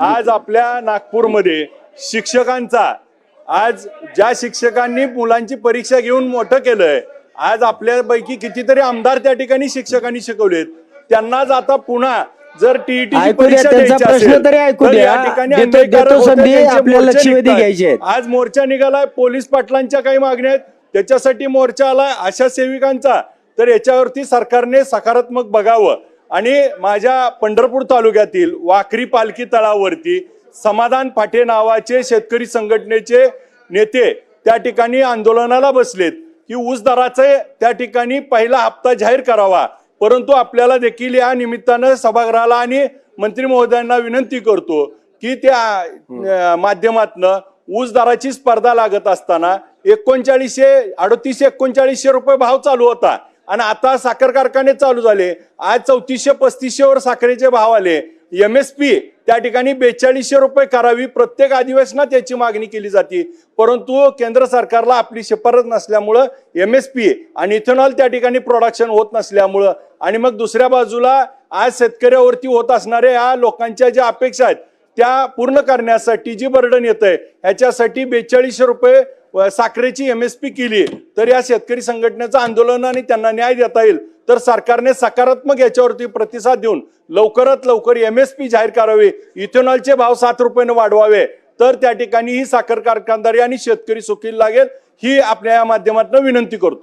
आज आपल्या नागपूरमध्ये शिक्षकांचा आज ज्या शिक्षकांनी मुलांची परीक्षा घेऊन मोठं केलंय आज आपल्यापैकी कितीतरी आमदार त्या ठिकाणी शिक्षकांनी शिकवलेत. त्यांनाच आता पुन्हा जर टीईटी प्रश्न तरी ऐकू द्या. ठिकाणी. आज मोर्चा निघालाय पोलीस पाटलांच्या काही मागण्या आहेत. त्याच्यासाठी मोर्चा आलाय. अशा सेविकांचा. तर याच्यावरती सरकारने सकारात्मक बघावं. आणि माझ्या पंढरपूर तालुक्यातील वाखरी पालखी तळावरती समाधान फाटे नावाचे शेतकरी संघटनेचे नेते त्या ठिकाणी आंदोलनाला बसलेत की ऊस दराचे त्या ठिकाणी पहिला हप्ता जाहीर करावा. परंतु आपल्याला देखील या निमित्तानं सभागृहाला आणि मंत्री महोदयांना विनंती करतो की त्या माध्यमातनं ऊस दराची स्पर्धा लागत असताना एकोणचाळीसशे अडतीसशे एकोणचाळीसशे रुपये भाव चालू होता. आणि आता साखर कारखाने चालू झाले. आज चौतीसशे पस्तीसशेवर साखरेचे भाव आले. एम एस पी त्या ठिकाणी बेचाळीसशे रुपये करावी. प्रत्येक अधिवेशनात याची मागणी केली जाते. परंतु केंद्र सरकारला आपली शिफारस नसल्यामुळं एम एस पी आणि इथेनॉल त्या ठिकाणी प्रोडक्शन होत नसल्यामुळं आणि मग दुसऱ्या बाजूला आज शेतकऱ्यावरती होत असणाऱ्या या लोकांच्या ज्या अपेक्षा आहेत त्या पूर्ण करण्यासाठी जी बर्डन येत आहे ह्याच्यासाठी बेचाळीसशे रुपये साखरेची एम एस पी केली तर या शेतकरी संघटनेचं आंदोलन आणि त्यांना न्याय देता येईल. तर सरकारने सकारात्मक याच्यावरती प्रतिसाद देऊन लवकरात लवकर एम एस पी जाहीर करावे. इथेनॉलचे भाव सात रुपयानं वाढवावे. तर त्या ठिकाणी ही साखर कारखानदारी आणि शेतकरी सुखी लागेल ही आपल्या या माध्यमातून विनंती करतो.